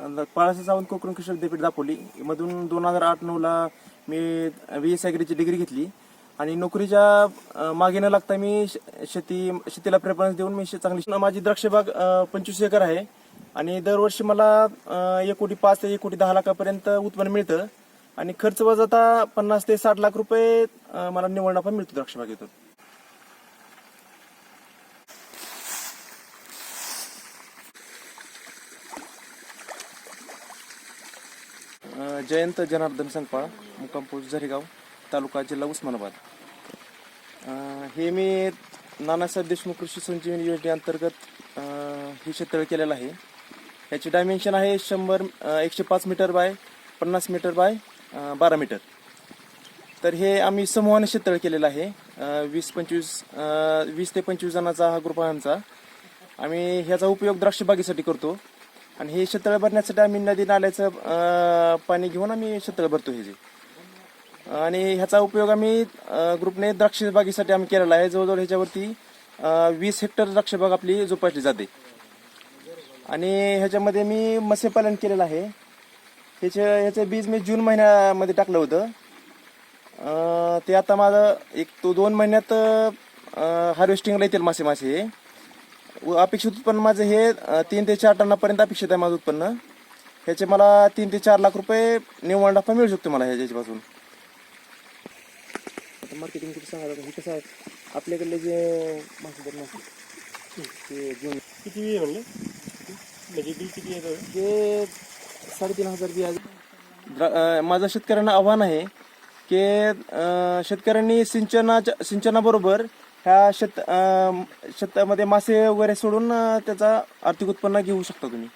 पळासा सावंत कोकण कृषी विद्यापीठ दापोली मधून दोन हजार आठ नऊला मी व्ही एस ॲग्रीची डिग्री घेतली. आणि नोकरीच्या मागे न लागता मी श- शेती शेतीला प्रेफरन्स देऊन मी चांगली माझी द्राक्षबाग पंचवीस एकर आहे. आणि दरवर्षी मला एक कोटी पाच ते एक कोटी दहा लाखापर्यंत उत्पन्न मिळतं. आणि खर्च वजाता पन्नास ते साठ लाख रुपये मला निवड नफा मिळतो द्राक्षबागेतून जयंत जनार्दन संकपाळ मुक्कामपूर झरेगाव तालुका जिल्हा उस्मानाबाद. हे मी नानासाहेब देशमुख कृषी संजीवनी योजनेअंतर्गत हे शेततळ केलेलं आहे. याची डायमेन्शन आहे शंभर एकशे पाच मीटर बाय पन्नास मीटर बाय बारा मीटर तर हे आम्ही समूहाने शेततळ केलेलं आहे. वीस पंचवीस वीस ते पंचवीस जणांचा हा ग्रुप आहे आमचा. आम्ही ह्याचा उपयोग द्राक्ष बागेसाठी करतो. आणि हे शेततळ भरण्यासाठी आम्ही नदी नाल्याचं अं, पाणी घेऊन आम्ही शेततळ भरतो हे जे. आणि ह्याचा उपयोग आम्ही अं, ग्रुपने द्राक्ष बागेसाठी आम्ही केलेला आहे. जवळजवळ ह्याच्यावरती अं, वीस हेक्टर द्राक्ष बाग आपली जोपासली जाते. आणि ह्याच्यामध्ये मी मत्स्यपालन केलेलं आहे. ह्याचे ह्याचं बीज मी जून महिन्यामध्ये टाकलं होतं. अं, ते आता माझं एक तो दोन महिन्यात हार्वेस्टिंगला येतील मासे मासे हे. अपेक्षित उत्पन्न माझं हे तीन ते चार टनापर्यंत अपेक्षित आहे माझं उत्पन्न. ह्याचे मला तीन ते चार लाख रुपये निव्वळ नफा मिळू शकतो मला ह्याच्यापासून. आता मार्केटिंग किती सांगायला हे कसं आहे? आपल्याकडले जे मासे मासे ते घेऊन किती बी आहे म्हणले? म्हणजे बी किती येतं हे साडेतीन हजार बी आहे. माझं शेतकऱ्यांना आव्हान आहे की शेतकऱ्यांनी सिंचनाच्या सिंचनाबरोबर ह्या शेत अं, शेतामध्ये मासे वगैरे सोडून अं, त्याचा आर्थिक उत्पन्न घेऊ शकता तुम्ही.